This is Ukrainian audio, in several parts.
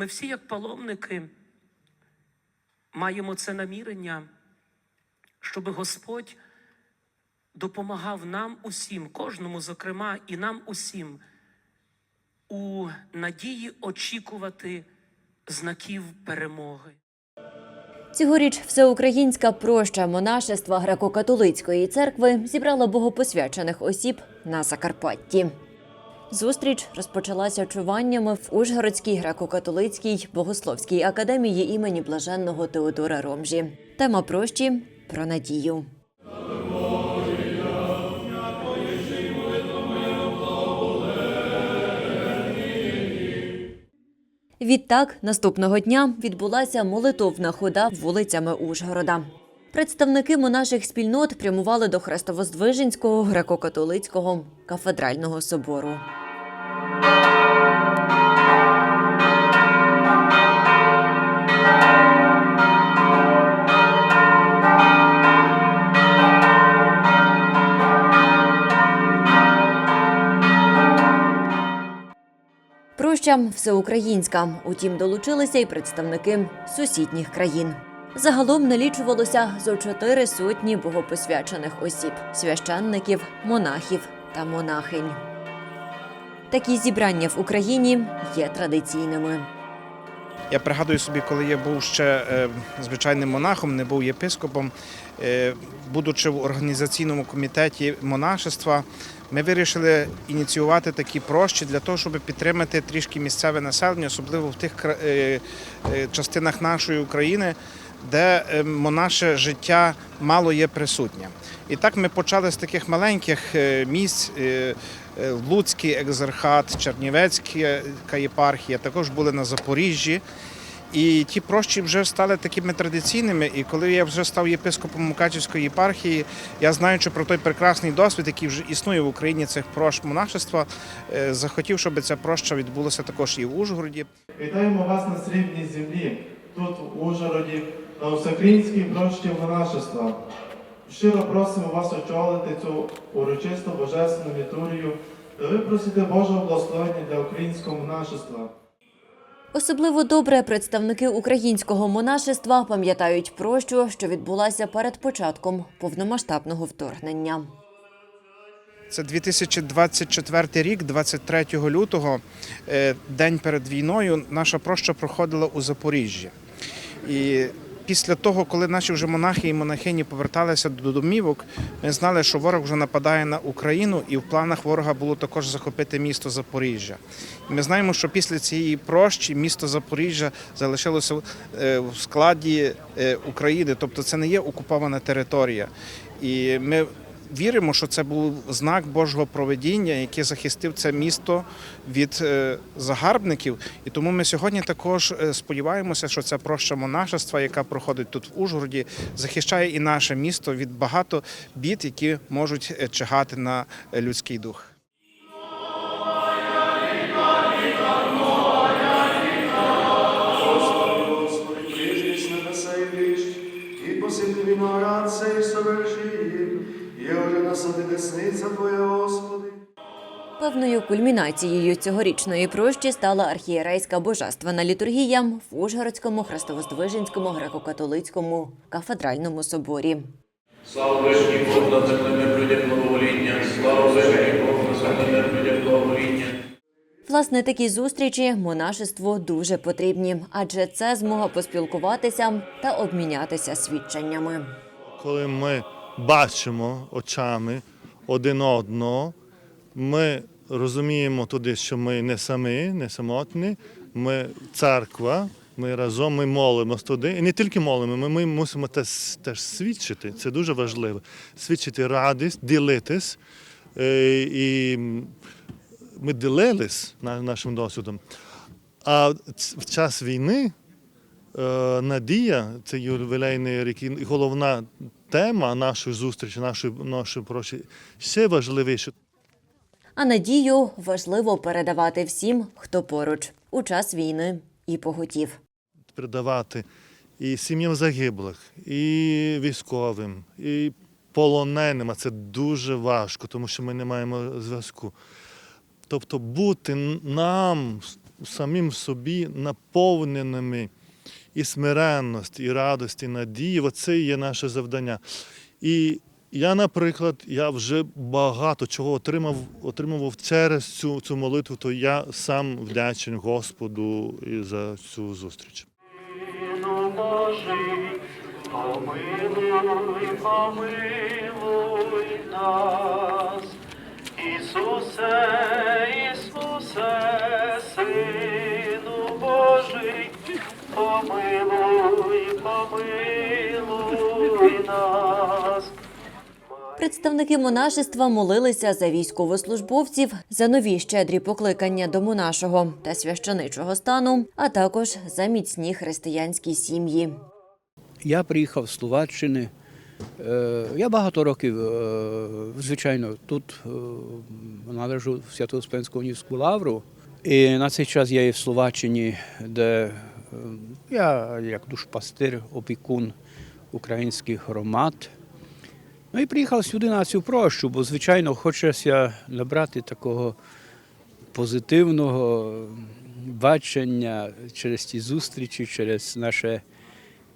Ми всі, як паломники, маємо це намірення, щоб Господь допомагав нам усім, кожному, зокрема, і нам усім, у надії очікувати знаків перемоги. Цьогоріч всеукраїнська проща монашества греко-католицької церкви зібрала богопосвячених осіб на Закарпатті. Зустріч розпочалася чуваннями в Ужгородській греко-католицькій богословській академії імені блаженного Теодора Ромжі. Тема прощі про надію. Відтак, наступного дня відбулася молитовна хода вулицями Ужгорода. Представники монаших спільнот прямували до Хрестовоздвиженського греко-католицького кафедрального собору. Проща всеукраїнська. Утім, долучилися й представники сусідніх країн. Загалом налічувалося зо чотири сотні богопосвячених осіб, священників, монахів та монахинь. Такі зібрання в Україні є традиційними. Я пригадую собі, коли я був ще е, звичайним монахом, не був єпископом. е, Будучи в організаційному комітеті монашества, ми вирішили ініціювати такі прощі для того, щоб підтримати трішки місцеве населення, особливо в тих е, частинах нашої України, де е, монаше життя мало є присутнє. І так ми почали з таких маленьких е, місць. е, е, Луцький екзархат, Чернівецька єпархія, також були на Запоріжжі. І ті прощі вже стали такими традиційними. І коли я вже став єпископом Мукачівської єпархії, я знаючи про той прекрасний досвід, який вже існує в Україні цих прощ монашества, захотів, щоб ця проща відбулася також і в Ужгороді. Вітаємо вас на срібній землі, тут, в Ужгороді, на всеукраїнській прощі монашества. Щиро просимо вас очолити цю урочисту божественну літургію та випросити Божого благословення для українського монашества. Особливо добре представники українського монашества пам'ятають прощу, що відбулася перед початком повномасштабного вторгнення. Це 2024 рік, 23 лютого, е, день перед війною. Наша проща проходила у Запоріжжі. І після того, коли наші вже монахи і монахині поверталися до домівок, ми знали, що ворог вже нападає на Україну, і в планах ворога було також захопити місто Запоріжжя. І ми знаємо, що після цієї прощі місто Запоріжжя залишилося е, в складі е, України, тобто це не є окупована територія. І ми віримо, що це був знак Божого проведіння, який захистив це місто від е, загарбників. І тому ми сьогодні також е, сподіваємося, що ця проща монашества, яка проходить тут в Ужгороді, захищає і наше місто від багато бід, які можуть е, чигати на людський дух. Певною кульмінацією цьогорічної прощі стала архієрейська божественна літургія в Ужгородському Хрестовоздвиженському греко-католицькому кафедральному соборі. Слава Вишній Бог на земле прийде благовоління, слава Вишній Бог на земле прийде благовоління. Власне, такі зустрічі монашеству дуже потрібні, адже це змога поспілкуватися та обмінятися свідченнями. коли ми бачимо очами один одного, ми розуміємо туди, що ми не самі, не самотні, ми церква, ми разом ми молимось туди. І не тільки молимо, ми, ми мусимо теж, теж свідчити. Це дуже важливо. Свідчити радість, ділитись. Е, І ми ділились нашим досвідом. А в час війни Е, Надія це ювілейний рік, і головна тема нашої зустрічі, нашої, нашої прощі, ще важливіше. А надію важливо передавати всім, хто поруч у час війни і поготів. передавати і сім'ям загиблих, і військовим, і полоненим. А це дуже важко, тому що ми не маємо зв'язку. Тобто бути нам самим собі наповненими і смиренності, і радості, і надії. Оце є наше завдання. І я, наприклад, я вже багато чого отримав, отримував через цю, цю молитву, то я сам вдячний Господу і за цю зустріч. Помилуй, помилуй нас. Ісусе, Ісусе, Сину Божий, помилуй, помилуй нас. Представники монашества молилися за військовослужбовців, за нові щедрі покликання до монашого та священичого стану, а також за міцні християнські сім'ї. Я приїхав з Словаччини. Е, Я багато років, е, звичайно, тут е, належу в Свято-Успенську унівську лавру. І на цей час я є в Словаччині, де я як душпастир, опікун українських громад. Ну і приїхав сюди на цю прощу, бо, звичайно, хочеться набрати такого позитивного бачення через ті зустрічі, через наше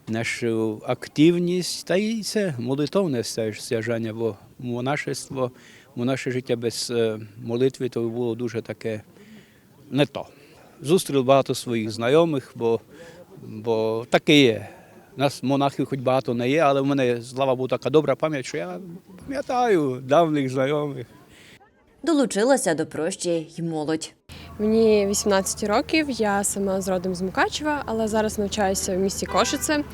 нашу активність, та й це молитовне стяжання, бо монашество, монаше життя без е, молитви то було дуже таке не то. Зустрів багато своїх знайомих, бо, бо таке є. Нас монахів хоч багато не є, але в мене, слава Богу, така добра пам'ять, що я пам'ятаю давніх знайомих. Долучилася до прощі й молодь. Мені 18 років, я сама з родом з Мукачева, але зараз навчаюся в місті Кошице.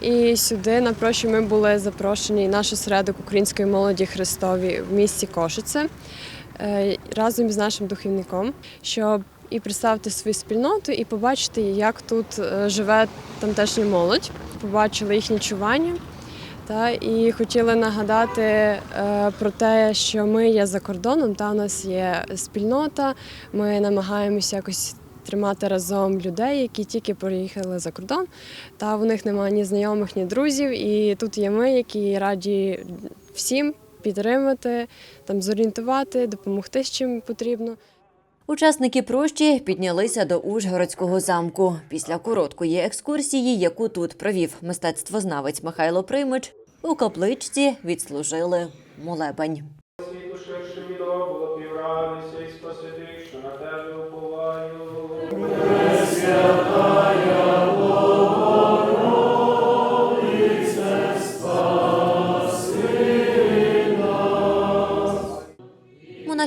І сюди на прощі ми були запрошені наш осередок української молоді Христові в місті Кошице е, разом з нашим духовником, щоб і представити свою спільноту, і побачити, як тут е, живе тамтешня молодь. Побачили їхні чування. Та і хотіли нагадати е, про те, що ми є за кордоном, та у нас є спільнота. Ми намагаємося якось тримати разом людей, які тільки приїхали за кордон. Та у них немає ні знайомих, ні друзів. І тут є ми, які раді всім підтримати, там зорієнтувати, допомогти з чим потрібно. Учасники прощі піднялися до Ужгородського замку. Після короткої екскурсії, яку тут провів мистецтвознавець Михайло Примич, у капличці відслужили молебень.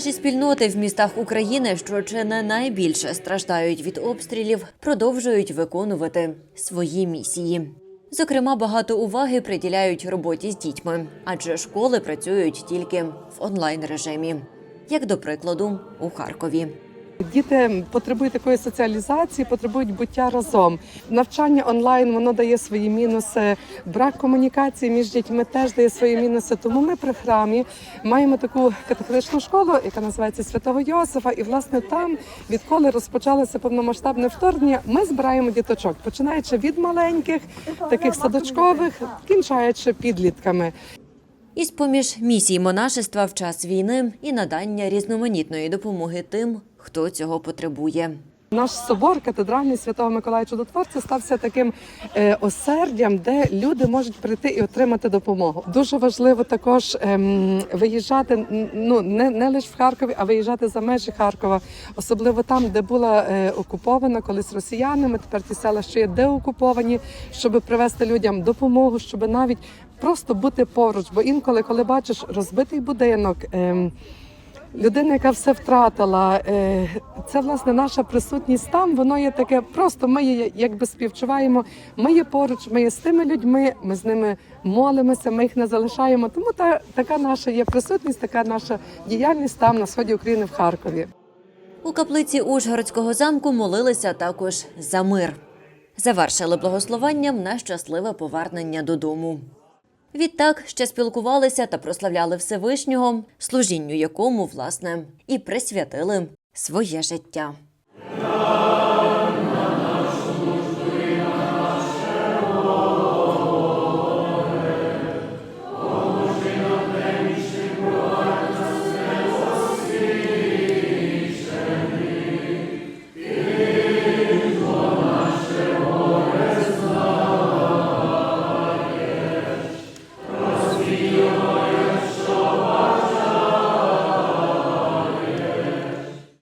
Монаші спільноти в містах України, що чи не найбільше страждають від обстрілів, продовжують виконувати свої місії. Зокрема, багато уваги приділяють роботі з дітьми, адже школи працюють тільки в онлайн режимі, як до прикладу у Харкові. Діти потребують такої соціалізації, потребують буття разом. Навчання онлайн воно дає свої мінуси. Брак комунікації між дітьми теж дає свої мінуси. Тому ми при храмі маємо таку катехетичну школу, яка називається Святого Йосифа. І власне там, відколи розпочалося повномасштабне вторгнення, ми збираємо діточок, починаючи від маленьких, таких садочкових, кінчаючи підлітками. І з-поміж місій монашества в час війни і надання різноманітної допомоги тим, хто цього потребує. Наш собор катедральний Святого Миколая Чудотворця стався таким е, осердям, де люди можуть прийти і отримати допомогу. Дуже важливо також ем, виїжджати ну не, не лише в Харкові, а виїжджати за межі Харкова, особливо там, де була е, окупована колись росіянами. Тепер ті села ще є деокуповані, щоб привезти людям допомогу, щоб навіть просто бути поруч. Бо інколи, коли бачиш розбитий будинок. Ем, Людина, яка все втратила, е, це власне наша присутність там. Воно є таке. Просто ми є, якби співчуваємо. Ми є поруч, ми є з тими людьми. Ми з ними молимося. Ми їх не залишаємо. Тому та така наша є присутність, така наша діяльність там на сході України в Харкові. У каплиці Ужгородського замку молилися також за мир. Завершили благословенням на щасливе повернення додому. Відтак ще спілкувалися та прославляли Всевишнього, служінню якому, власне, і присвятили своє життя.